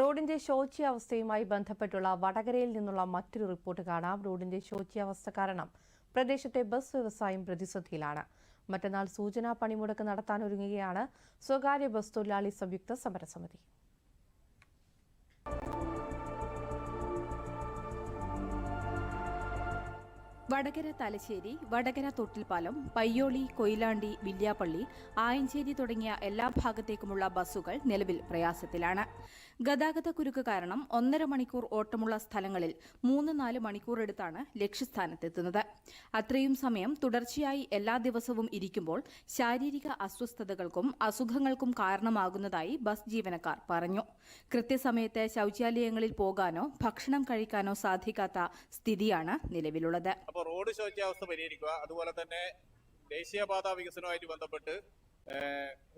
റോഡിന്റെ ശോച്യാവസ്ഥയുമായി ബന്ധപ്പെട്ടുള്ള വടകരയിൽ നിന്നുള്ള മറ്റൊരു റിപ്പോർട്ട് കാണാം. റോഡിന്റെ ശോച്യാവസ്ഥ കാരണം പ്രദേശത്തെ ബസ് വ്യവസായം പ്രതിസന്ധിയിലാണ്. മറ്റന്നാൾ സൂചനാ പണിമുടക്ക് നടത്താനൊരുങ്ങുകയാണ് സ്വകാര്യ ബസ് തൊഴിലാളി സംയുക്ത സമരസമിതി. വടകര തലശ്ശേരി വടകര തൊട്ടിൽപ്പാലം പയ്യോളി കൊയിലാണ്ടി വില്യാപ്പള്ളി ആയഞ്ചേരി തുടങ്ങിയ എല്ലാ ഭാഗത്തേക്കുമുള്ള ബസ്സുകൾ നിലവിൽ പ്രയാസത്തിലാണ്. ഗതാഗത കുരുക്ക് കാരണം ഒന്നര മണിക്കൂർ ഓട്ടമുള്ള സ്ഥലങ്ങളിൽ മൂന്ന് നാല് മണിക്കൂർ എടുത്താണ് ലക്ഷ്യസ്ഥാനത്തെത്തുന്നത്. അത്രയും സമയം തുടർച്ചയായി എല്ലാ ദിവസവും ഇരിക്കുമ്പോൾ ശാരീരിക അസ്വസ്ഥതകൾക്കും അസുഖങ്ങൾക്കും കാരണമാകുന്നതായി ബസ് ജീവനക്കാർ പറഞ്ഞു. കൃത്യസമയത്ത് ശൌചാലയങ്ങളിൽ പോകാനോ ഭക്ഷണം കഴിക്കാനോ സാധിക്കാത്ത സ്ഥിതിയാണ് നിലവിലുള്ളത്. അപ്പോൾ റോഡ് ശോച്യാവസ്ഥ പരിഹരിക്കുക. അതുപോലെ തന്നെ ദേശീയപാത വികസനവുമായിട്ട് ബന്ധപ്പെട്ട്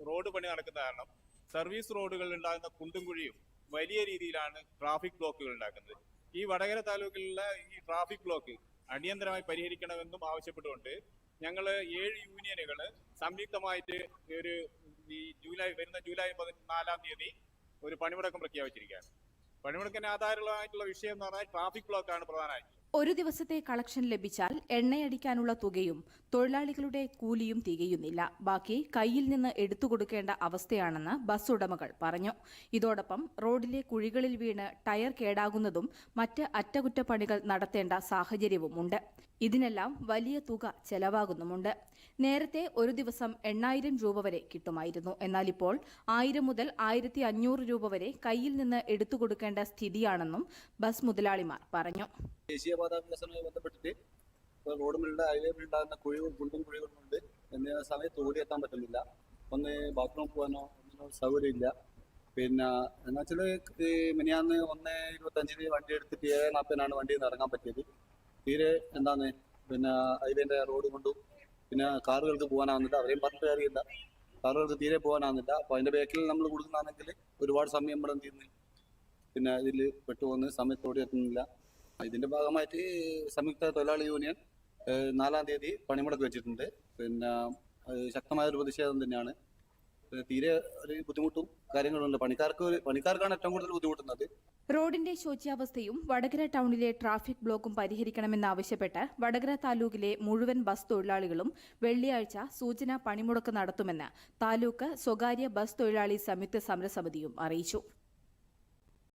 റോഡ് പണി നടക്കുന്ന കാരണം സർവീസ് റോഡുകളിൽ ഉണ്ടാകുന്ന കുണ്ടും കുഴിയും വലിയ രീതിയിലാണ് ട്രാഫിക് ബ്ലോക്കുകൾ ഉണ്ടാക്കുന്നത്. ഈ വടകര താലൂക്കിലുള്ള ഈ ട്രാഫിക് ബ്ലോക്ക് അടിയന്തരമായി പരിഹരിക്കണമെന്നും ആവശ്യപ്പെട്ടുകൊണ്ട് ഞങ്ങൾ ഏഴ് യൂണിയനുകൾ സംയുക്തമായിട്ട് ഒരു ഈ ജൂലൈ വരുന്ന ജൂലൈ പതിനാലാം തീയതി ഒരു പണിമുടക്കം പ്രഖ്യാപിച്ചിരിക്കുകയാണ്. പണിമുടക്കിന് ആധാരമായിട്ടുള്ള വിഷയം എന്ന് പറഞ്ഞാൽ ട്രാഫിക് ബ്ലോക്കാണ് പ്രധാനമായിട്ടും. ഒരു ദിവസത്തെ കളക്ഷൻ ലഭിച്ചാൽ എണ്ണയടിക്കാനുള്ള തുകയും തൊഴിലാളികളുടെ കൂലിയും തികയുന്നില്ല. ബാക്കി കയ്യിൽ നിന്ന് എടുത്തു കൊടുക്കേണ്ട അവസ്ഥയാണെന്ന് ബസ് ഉടമകൾ പറഞ്ഞു. ഇതോടൊപ്പം റോഡിലെ കുഴികളിൽ വീണ് ടയർ കേടാകുന്നതും മറ്റ് അറ്റകുറ്റപ്പണികൾ നടത്തേണ്ട സാഹചര്യവുമുണ്ട്. ഇതിനെല്ലാം വലിയ തുക ചെലവാകുന്നുമുണ്ട്. നേരത്തെ ഒരു ദിവസം എണ്ണായിരം രൂപ വരെ കിട്ടുമായിരുന്നു. എന്നാൽ ഇപ്പോൾ ആയിരം മുതൽ ആയിരത്തി അഞ്ഞൂറ് രൂപ വരെ കയ്യിൽ നിന്ന് എടുത്തു കൊടുക്കേണ്ട സ്ഥിതിയാണെന്നും ബസ് മുതലാളിമാർ പറഞ്ഞു. ദേശീയപാത വികസനവുമായി ബന്ധപ്പെട്ടിട്ട് ഇപ്പോൾ ഹൈവേ ഹൈവേമിലുണ്ടാകുന്ന കുഴികളും കുണ്ടും കുഴികളും ഉണ്ട്. എന്ന സമയത്ത് ഓടി എത്താൻ പറ്റുന്നില്ല. ഒന്ന് ബാത്റൂം പോകാനോ ഒന്നിനോ സൗകര്യമില്ല. പിന്നെ എന്നാ വെച്ചാൽ മിനിയാന്ന് ഒന്ന് ഇരുപത്തഞ്ചിന് വണ്ടി എടുത്തിട്ട് ഏഴ് നാൽപ്പതിനാണ് വണ്ടിയിൽ നിന്ന് ഇറങ്ങാൻ പറ്റിയത്. തീരെ എന്താണ് പിന്നെ ഹൈവേന്റെ റോഡ് കൊണ്ടും പിന്നെ കാറുകൾക്ക് പോകാനാവുന്നില്ല. അവരെയും പറഞ്ഞിട്ട് കാര്യമില്ല. കാറുകൾക്ക് തീരെ പോകാനാവുന്നില്ല. അപ്പോൾ അതിന്റെ ബാക്കിൽ നമ്മൾ കൊടുക്കുന്നതാണെങ്കിൽ ഒരുപാട് സമയം ഇവിടെ തീർന്ന് പിന്നെ ഇതിൽ പെട്ടുപോകുന്ന. സമയത്തോടെ എത്തുന്നില്ല ഇതിന്റെ ഭാഗമായിട്ട് സംയുക്ത തൊഴിലാളി യൂണിയൻ നാലാം തീയതി പണിമുടക്ക് വെച്ചിട്ടുണ്ട്. പിന്നെ ശക്തമായ ഒരു പ്രതിഷേധം തന്നെയാണ്. തീരെ ഒരു ബുദ്ധിമുട്ടും കാര്യങ്ങളുണ്ട്. പണിക്കാർക്ക് പണിക്കാർക്കാണ് ഏറ്റവും കൂടുതൽ ബുദ്ധിമുട്ടുന്നത്. റോഡിന്റെ ശോച്യാവസ്ഥയും വടകര ടൗണിലെ ട്രാഫിക് ബ്ലോക്കും പരിഹരിക്കണമെന്നാവശ്യപ്പെട്ട് വടകര താലൂക്കിലെ മുഴുവൻ ബസ് തൊഴിലാളികളും വെള്ളിയാഴ്ച സൂചന പണിമുടക്ക് നടത്തുമെന്ന് താലൂക്ക് സ്വകാര്യ ബസ് തൊഴിലാളി സംയുക്ത സമരസമിതിയും അറിയിച്ചു.